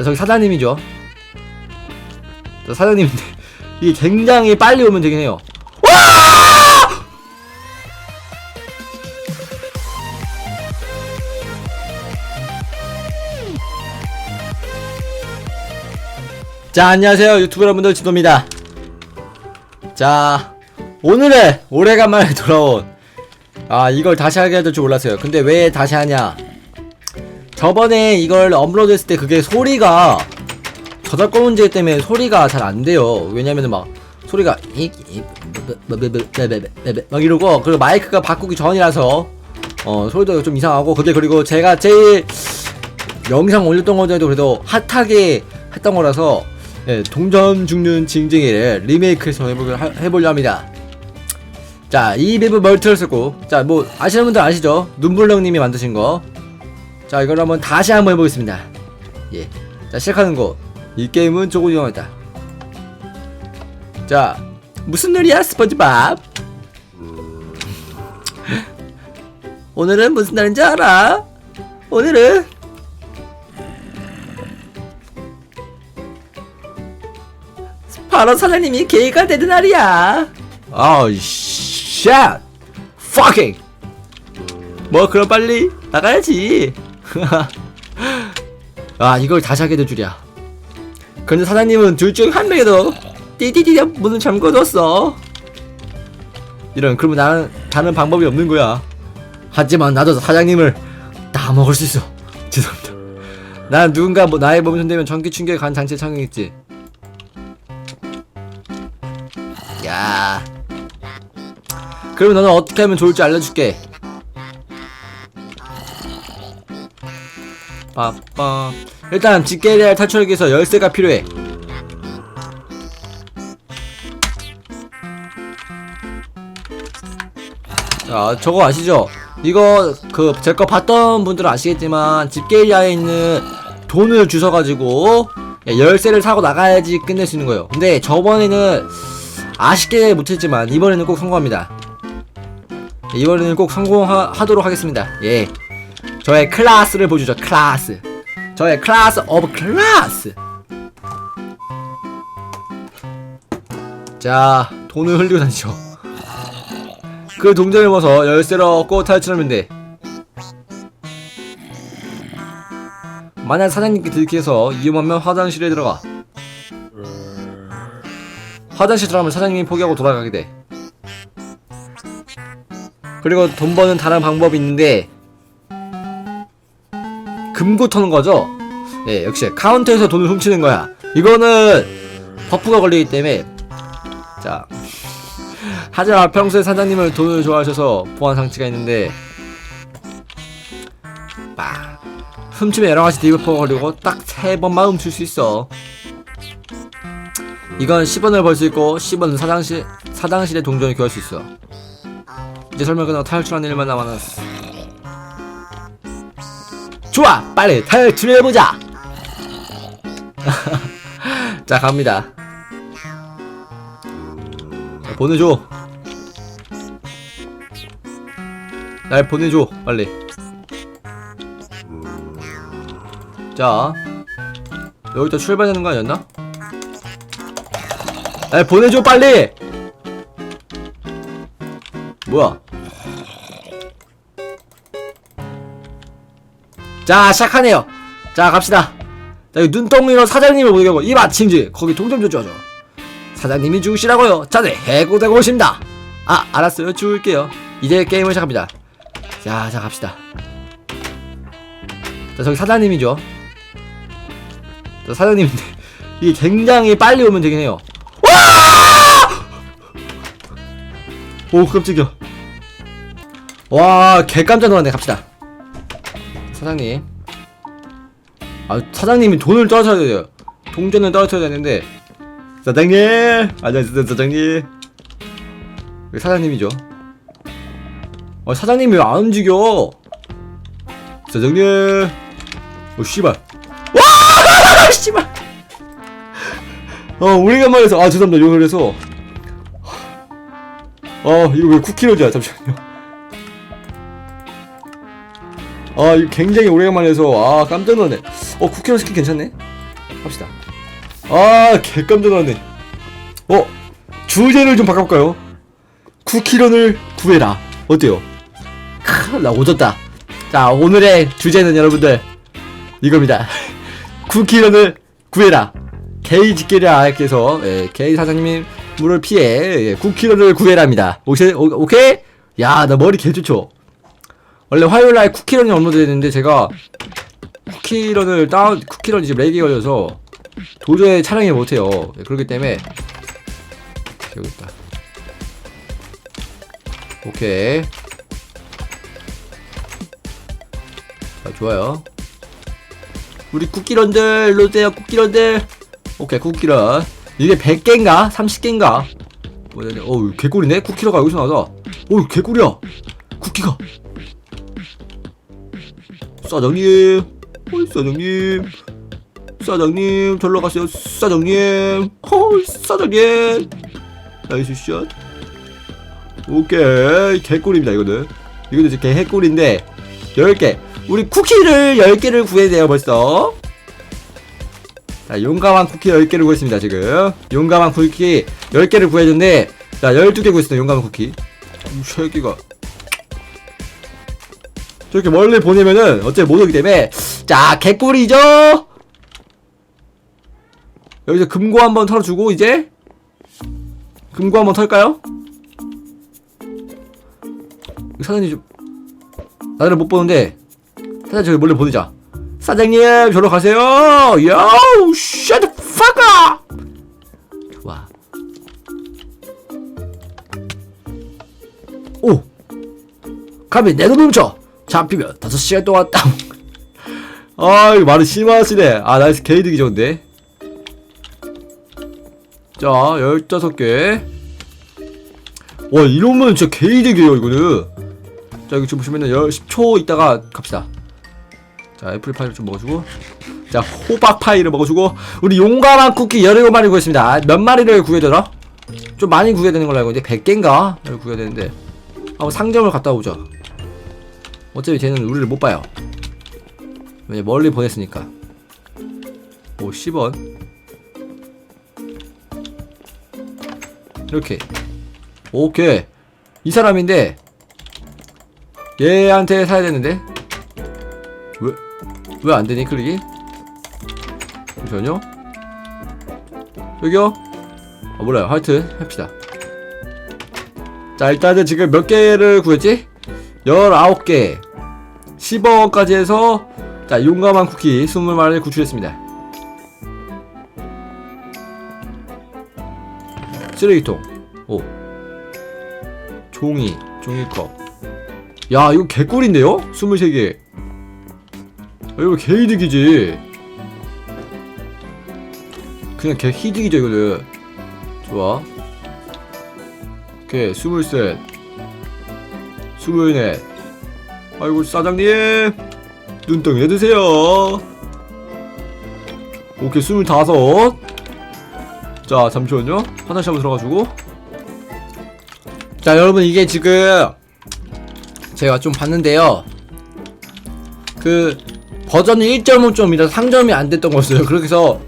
자, 저기 사장님이죠. 저 사장님인데 이게 굉장히 빨리 오면 되긴 해요. 자, 안녕하세요. 유튜브 여러분들 지도입니다. 자, 오늘은 오래간만에 돌아온 아, 이걸 다시 하게 될 줄 몰랐어요. 근데 왜 다시 하냐? 저번에 이걸 업로드 했을 때 그게 소리가 저작권 문제 때문에 소리가 잘 안 돼요. 왜냐면은 막 소리가 막 이러고 그리고 마이크가 바꾸기 전이라서 어 소리도 좀 이상하고 근데 그리고 제가 제일 영상 올렸던 거 중에도 그래도 핫하게 했던 거라서 예, 동전 죽는 징징이를 리메이크해서 해보려, 하- 해보려 합니다. 자, 이 맵은 멀티를 쓰고, 자, 뭐, 아시는 분들 아시죠? 눈불렁님이 만드신 거. 자, 이걸 한번 다시 한번 해보겠습니다. 예. 자, 시작하는 거. 이 게임은 조금 위험하다. 자, 무슨 날이야, 스펀지밥? 오늘은 무슨 날인지 알아? 오늘은 바로 사장님이 개가 되는 날이야. 아우 샷. fucking. 뭐 그럼 빨리 나가야지. 아 이걸 다시 하게 될 줄이야. 근데 사장님은 둘 중 한 명에도 띠띠띠 문을 잠궈뒀어. 이런 그러면 나는 다른 방법이 없는 거야. 하지만 나도 사장님을 다 먹을 수 있어. 죄송합니다. 난 누군가 뭐 나의 몸이 손대면 전기 충격에 간 장치를 착용했지. 야. 그러면 너는 어떻게 하면 좋을지 알려줄게. 빠빠. 일단 집게리알 탈출하기 위해서 열쇠가 필요해. 자, 저거 아시죠? 이거 그 제 거 봤던 분들은 아시겠지만 집게리아에 있는 돈을 주셔가지고 예, 열쇠를 사고 나가야지 끝낼 수 있는 거예요. 근데 저번에는 아쉽게 못했지만 이번에는 꼭 성공합니다. 예, 이번에는 꼭 성공하도록 하겠습니다. 예, 저의 클라스를 보여주죠. 클라스. 저의 클라스 오브 클라스. 자, 돈을 흘리고 다니죠. 그 동전을 모아서 열쇠를 얻고 탈출하면 돼. 만약 사장님께 들키해서 위험하면 화장실에 들어가. 화장실 들어가면 사장님이 포기하고 돌아가게 돼. 그리고 돈 버는 다른 방법이 있는데 금고 터는 거죠. 예, 역시 카운터에서 돈을 훔치는 거야. 이거는 버프가 걸리기 때문에 자. 하지만 평소에 사장님을 돈을 좋아하셔서 보안 상치가 있는데 빠 훔치면 여러 가지 디버퍼가 걸리고 딱 세 번만 훔칠 수 있어. 이건 10원을 벌 수 있고 10원은 사장실 사장실에 동전을 교할 수 있어. 이제 설명 끝나고 탈출하는 일만 남았어. 좋아, 빨리 탈출해 보자. 자 갑니다. 자, 보내줘. 날 보내줘, 빨리. 자, 여기부터 출발하는 거 아니었나? 날 보내줘, 빨리! 뭐야? 자, 시작하네요. 자, 갑시다. 자, 눈덩이로 사장님을 보내고, 이 마침지, 거기 동점 좀 줘줘. 사장님이 죽으시라고요. 자네 해고되고 오십니다. 아 알았어요. 죽을게요. 이제 게임을 시작합니다. 자, 자 갑시다. 자 저기 사장님이죠. 저 사장님인데 이게 굉장히 빨리 오면 되긴 해요. 와! 오 깜짝이야. 와, 개 깜짝 놀랐네. 갑시다. 사장님. 아, 사장님이 돈을 떨어져야 돼요. 동전을 떨어져야 되는데. 사장님! 안녕하세요 사장님. 사장님이죠? 어 사장님이 왜 안 움직여? 사장님! 어 씨발. 와! 씨발! 어 오래간만에 해서 아 죄송합니다. 욕을 해서. 어 이거 왜 쿠키로자 잠시만요 아 굉장히 오래간만에 해서 아 깜짝 놀랐네 어 쿠키로 스킨 괜찮네 합시다. 아, 개 깜짝 놀랐네. 어, 주제를 좀 바꿔볼까요? 쿠키런을 구해라. 어때요? 크, 나 오졌다. 자, 오늘의 주제는 여러분들, 이겁니다. 쿠키런을 구해라. 게이 직계라께서, 예, 게이 사장님이 물을 피해, 예, 쿠키런을 구해라입니다. 오케이? 오, 오케이? 야, 나 머리 개 좋죠? 원래 화요일 날 쿠키런이 업로드 됐는데, 제가 쿠키런을 다운, 쿠키런 지금 렉이 걸려서 도저히 촬영을 못해요. 예, 그렇기 때문에, 여기 있다. 오케이. 자, 좋아요. 우리 쿠키런들, 오세요, 쿠키런들. 오케이, 쿠키런. 이게 100개인가? 30개인가? 뭐냐, 어우, 개꿀이네? 쿠키런가 여기서 나와서. 어우, 개꿀이야! 쿠키가! 사장님! 어이, 사장님! 사장님, 절로 가세요, 사장님! 어이, 사장님! 나이스 샷. 오케이, 개꿀입니다, 이거는. 이거는 진짜 개 해꿀인데, 10개. 우리 쿠키를 10개를 구해야 돼요, 벌써. 자, 용감한 쿠키 10개를 구했습니다, 지금. 용감한 쿠키 10개를 구해야 되는데, 자, 12개 구했습니다, 용감한 쿠키. 이 새끼가. 저렇게 멀리 보내면은, 어차피 못 오기 때문에, 자, 개꿀이죠? 여기서 금고 한번 털어주고, 이제. 금고 한번 털까요? 사장님 좀, 나를 못 보는데, 사장님 저기 몰래 보내자. 사장님, 저로 가세요! 야우, shut! 좋아. 오! 가면 내돈 훔쳐! 잡히면 5시간 동안 땅! 아, 이거 말을 심하시네. 아, 나이스 개이득이 좋은데. 자, 15개. 와, 이러면 진짜 개이득이에요, 이거는. 자, 여기 지금 보시면은 10초 있다가 갑시다. 자, 애플 파이를 좀 먹어주고. 자, 호박 파이를 먹어주고. 우리 용감한 쿠키 17마리 구했습니다. 몇 마리를 구해야 되나? 좀 많이 구해야 되는 걸로 알고 있는데, 100개인가? 를 구해야 되는데. 한번 상점을 갔다 오죠. 어차피 쟤는 우리를 못 봐요. 왜냐, 멀리 보냈으니까. 오, 10원. 이렇게. 오케이. 이 사람인데, 얘한테 사야 되는데? 왜, 왜 안 되니, 클릭이? 잠시만요. 여기요? 아, 몰라요. 하여튼, 합시다. 자, 일단은 지금 몇 개를 구했지? 19개. 10원까지 해서, 자, 용감한 쿠키 20마리를 구출했습니다. 쓰레기통. 오. 종이. 종이컵. 야, 이거 개꿀인데요? 23개. 아, 이거 개이득이지. 그냥 개 희득이죠, 이거는. 좋아. 오케이, 23. 24. 아이고, 사장님. 눈덩이 내드세요. 오케이, 25. 자, 잠시만요. 화장실 한번 들어가지고. 자, 여러분, 이게 지금 제가 좀 봤는데요. 그 버전이 1.5.이라 상점이 안 됐던 거였어요. 그래서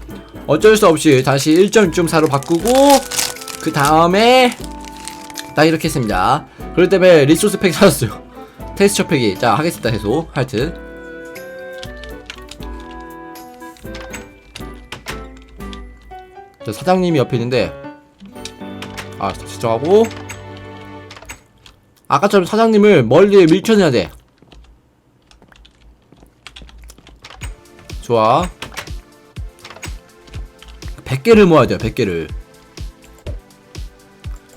어쩔 수 없이 다시 1.6.4로 바꾸고 그 다음에 딱 이렇게 했습니다. 그럴 때문에 리소스 팩 사줬어요. 테스처 팩이 자 하겠습니다. 해소 하여튼 자, 사장님이 옆에 있는데 아 지정하고 아까처럼 사장님을 멀리 밀쳐내야 돼. 좋아. 100개를 모아야 돼요, 100개를.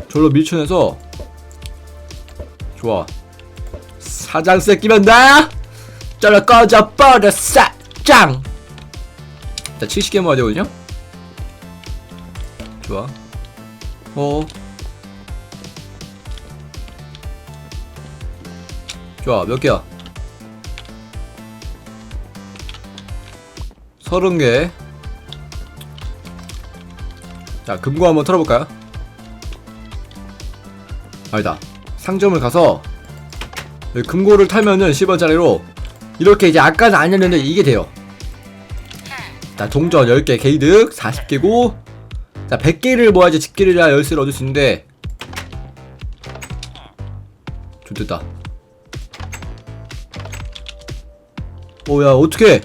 절로 밀쳐내서. 좋아. 사장 새끼면 나! 절로 꺼져 버려, 사장! 자, 70개 모아야 되거든요? 좋아. 어. 좋아 몇 개야? 서른 개. 자 금고 한번 털어볼까요? 아니다. 상점을 가서 금고를 탈면은 10원짜리로 이렇게 이제 아까는 아니었는데 이게 돼요. 자 동전 10개 게이득 40개고 자 100개를 모아야지 집게를 열쇠를 얻을 수 있는데 좋됐다. 오야 어떡해?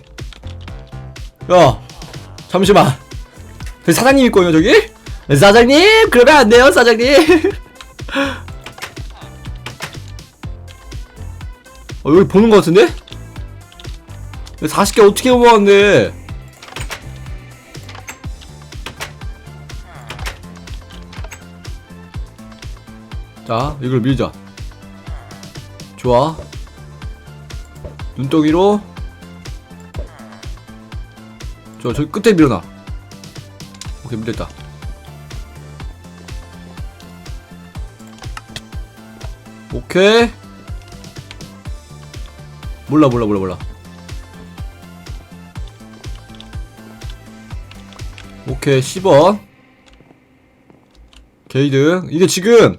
야 잠시만. 그 사장님 있거든요 저기? 사장님? 그러면 안 돼요 사장님 어 여기 보는 거 같은데? 40개 어떻게 모았는데? 자 이걸 밀자. 좋아. 눈덩이로. 저 저기 끝에 밀어놔. 오케이 밀렸다. 오케이 몰라 몰라 몰라 몰라. 오케이 10원. 게이드. 이게 지금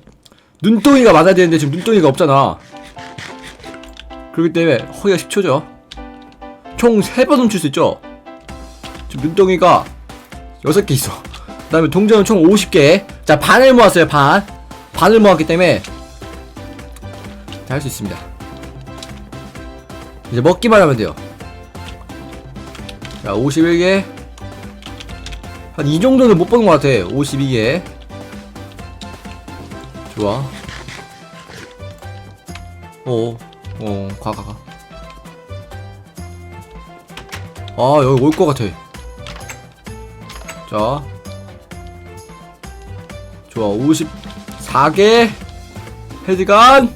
눈덩이가 많아야 되는데 지금 눈덩이가 없잖아. 그렇기 때문에 허기가 10초죠. 총 3번 훔칠 수 있죠? 지금 눈덩이가 6개 있어. 그 다음에 동전은 총 50개. 자 반을 모았어요 반. 반을 모았기 때문에 할 수 있습니다 이제 먹기만 하면 돼요 자 51개 한 이 정도는 못 보는 것 같아 52개 좋아 어, 어, 가, 가, 가. 아, 여기 올 것 같아. 자. 좋아, 54개. 헤드간.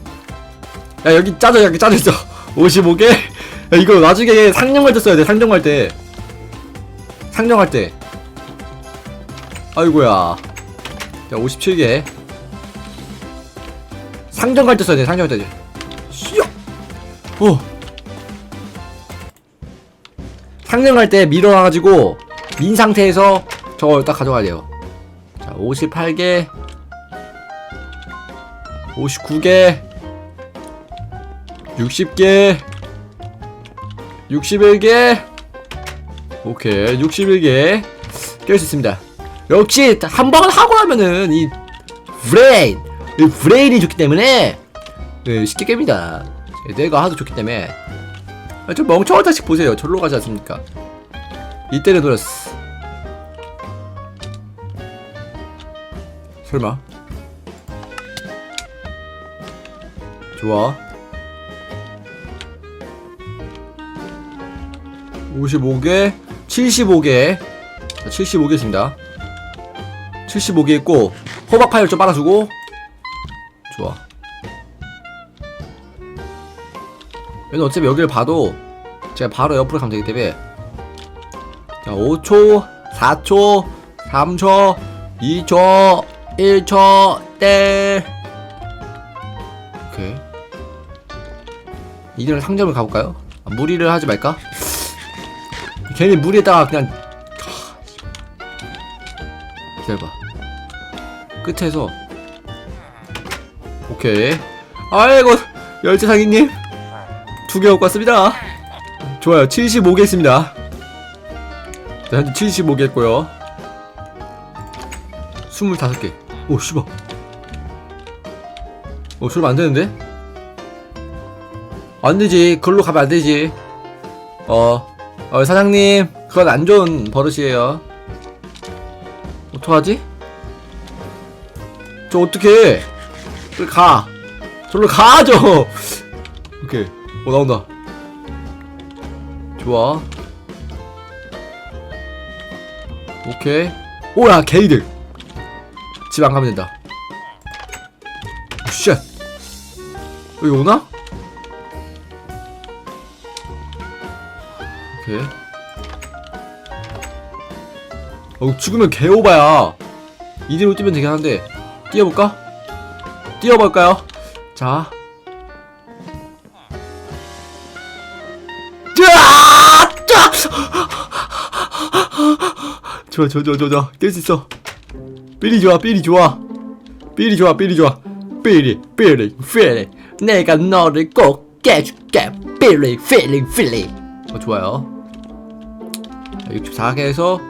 야, 여기 짜져, 여기 짜져있어. 55개. 야, 이거 나중에 상정할 때 써야 돼, 상정할 때. 상정할 때. 아이고야. 자, 57개. 상정할 때 써야 돼, 상정할 때. 씨야! 어. 상정할 때 밀어놔가지고, 민 상태에서 저걸 딱 가져가야 돼요. 자, 58개. 59개. 60개. 61개. 오케이, 61개. 깰 수 있습니다. 역시, 한 번 하고 나면은, 이, 브레인! 이 브레인이 좋기 때문에, 네, 쉽게 깹니다. 내가 하도 좋기 때문에. 아, 좀 멍청한 자식 보세요. 절로 가지 않습니까? 이때는 노렸어. 설마. 좋아. 55개, 75개. 자, 75개 있습니다. 75개 있고, 호박 파일 좀 빨아주고. 좋아. 얘는 어차피 여기를 봐도 제가 바로 옆으로 가면 되기 때문에 자 5초 4초 3초 2초 1초 땡 오케이 이대로 상점을 가볼까요? 아, 무리를 하지 말까? 괜히 무리에다가 그냥 하, 기다려봐 끝에서 오케이 아이고 열쇠상인님 두 개 갖고 왔습니다. 좋아요. 75개 있습니다. 자, 현재 75개 했고요. 25개. 오, 씨발. 오, 저러면 안 되는데? 안 되지. 그걸로 가면 안 되지. 어, 어, 사장님. 그건 안 좋은 버릇이에요. 어떡하지? 저 어떡해. 저리 가. 저리로 가, 저. 오케이. 오 나온다 좋아 오케이 오야 게이들 집 안 가면 된다 오쉣 여기 오나? 오케이. 어 죽으면 개오바야. 이대로 뛰면 되긴 한데 뛰어볼까? 뛰어볼까요? 자! 좋아 좋아 좋아 좋아. 깰 수 있어. 삐리 좋아 삐리 좋아. 삐리 좋아 삐리 좋아. 삐리 삐리 삐리. 내가 너를 꼭 깨줄게. 삐리 삐리 삐리. 어 좋아요 64개에서.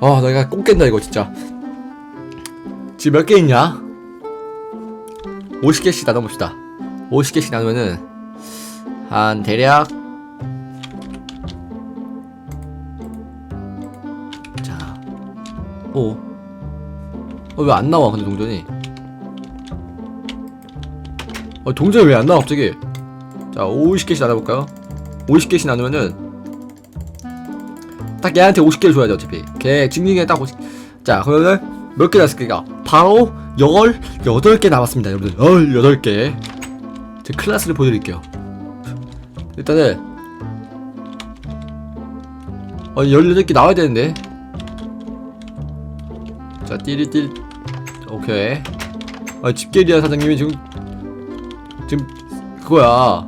아 내가 꼭 깬다 이거 진짜. 지금 몇 개 있냐? 50개씩 나눠봅시다. 50개씩 나누면은 한 대략 자 오. 어, 왜 안 나와 근데 동전이? 어, 동전이 왜 안 나와 갑자기? 자 50개씩 나눠볼까요? 50개씩 나누면은 딱 얘한테 50개를 줘야 돼 어차피. 걔 증명에 딱 50... 자 그러면은 몇개 남았을까? 바로 18개 남았습니다 여러분들. 18개. 제 클래스를 보여드릴게요. 일단은 어 18개 나와야 되는데. 자 띠리띠리. 오케이. 아 집게리아 사장님이 지금 지금 그거야.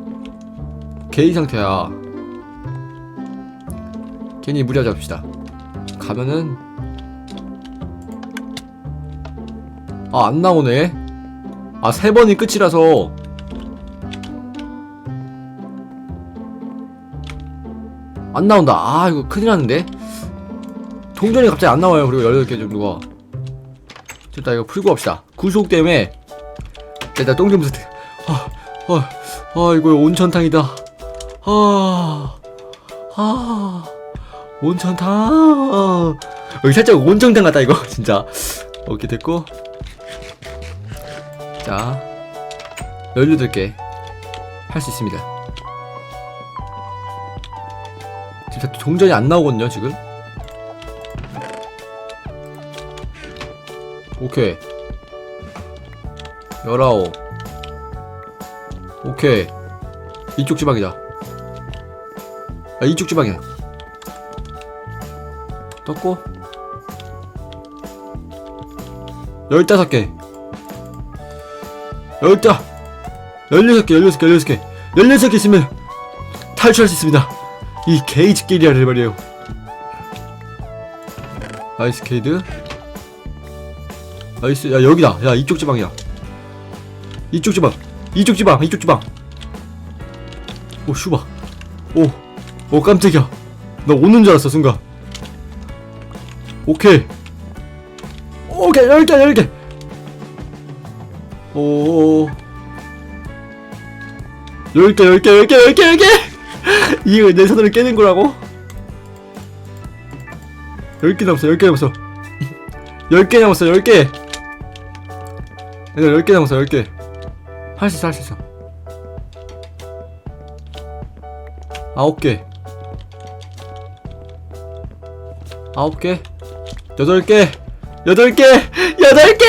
개인 상태야 괜히 무리하지 맙시다. 가면은 아 안 나오네. 아 세 번이 끝이라서. 안 나온다. 아 이거 큰일 났는데? 동전이 갑자기 안 나와요. 그리고 18개 정도가. 일단 이거 풀고 갑시다. 구속 때문에. 일단 똥좀 아, 아, 아 이거 온천탕이다. 아, 아, 온천탕. 여기 살짝 온천탕 같다, 이거, 진짜. 오케이, 됐고. 자, 18개. 할 수 있습니다. 지금 다 동전이 안 나오거든요, 지금. 오케이. 19. 오케이. 이쪽 지방이다. 아, 이쪽 지방이야. 떴고. 15개. 열다 16개, 16개, 16개. 16개 있으면 탈출할 수 있습니다. 이 게이지 끼리아를 말이에요. 나이스 케이드. 나이스. 야, 여기다. 야, 이쪽 지방이야. 이쪽 지방. 이쪽 지방. 이쪽 지방. 오, 슈바. 오, 오 깜짝이야. 나 오는 줄 알았어 순간. 오케이. 오케이 열 개, 열 개. 오. 열 개, 열 개, 열 개, 열 개, 열 개. 이거 내 손으로 깨는 거라고? 열개 남았어, 열개 남았어. 열개 남았어, 열 개. 얘들 열개 남았어, 열 개. 할 수 있어, 할 수 있어. 아홉 개. 아홉 개. 여덟 개. 여덟 개. 여덟 개.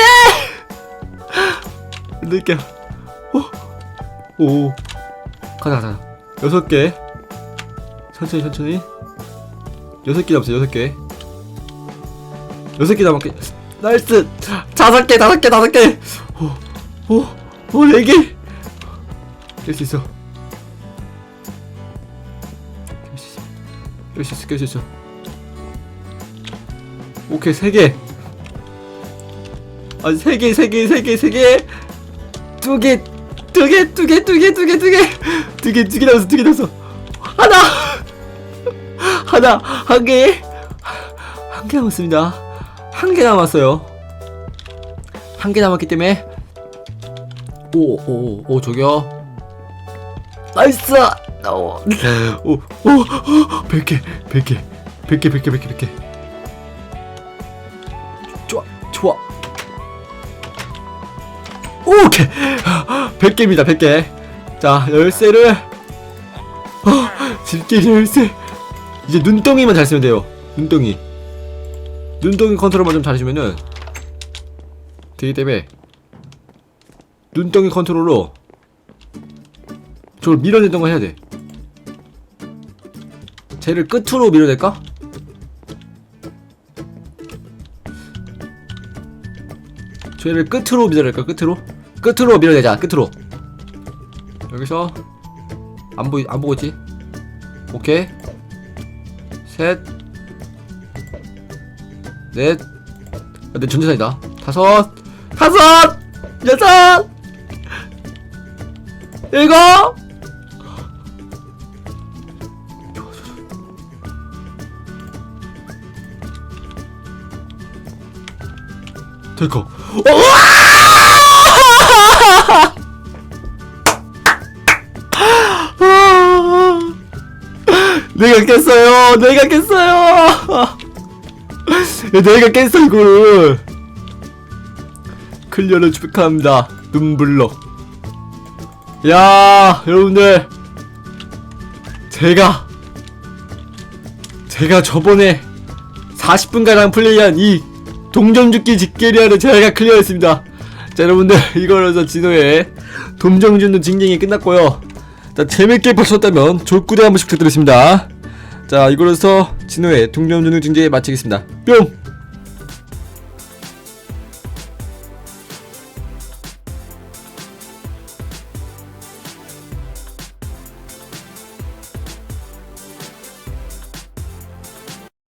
여덟 개. 오. 오. 가자, 가자. 여섯 개. 천천히, 천천히. 여섯 개 남았어, 여섯 개. 여섯 개 남았게. 나이스. 다섯 개, 다섯 개, 다섯 개. 오, 오, 오, 네 개. 깰 수 있어. 깰 수 있어, 깰 수 있어. 오케이, 세 개. 아, 세 개, 세 개, 세 개, 세 개. 두 개, 두 개, 두 개, 두 개, 두 개, 두 개. 두 개, 두개 남았어, 두개 남았어. 하나! 하나, 한 개. 한 개 남았습니다. 한 개 남았어요. 한 개 남았기 때문에. 오, 오, 오, 저기요. 나이스! 오, 오, 오, 오, 100개, 100개, 100개, 100개, 100개, 100개. 좋아, 좋아. 오케이! 100개입니다, 100개. 자, 열쇠를. 어, 집게리 열쇠. 이제 눈덩이만 잘 쓰면 돼요. 눈덩이. 눈덩이 컨트롤만 좀 잘해주면은 되기 때문에 눈덩이 컨트롤로 저걸 밀어내던 거 해야 돼. 쟤를 끝으로 밀어낼까? 저희를 끝으로 밀어낼까? 끝으로? 끝으로 밀어내자. 끝으로. 여기서 안 보이 안 보고 있지? 오케이. 셋넷. 아, 내 전재산이다. 다섯. 다섯! 여섯! 일곱! 될거. 내가 깼어요. 내가 깼어요. 야, 내가 깼어 이거를. 클리어를 축하합니다 눈블러 야 여러분들. 제가 제가 저번에 40분가량 플레이한 이 동전 죽기 직계리아를 제가 클리어했습니다. 자 여러분들 이걸로서 진호의 동정준도 징징이 끝났고요. 자 재밌게 보셨다면 졸구대 한 번씩 부탁드리겠습니다. 자 이걸로서 진호의 동정준도 징징이 마치겠습니다. 뿅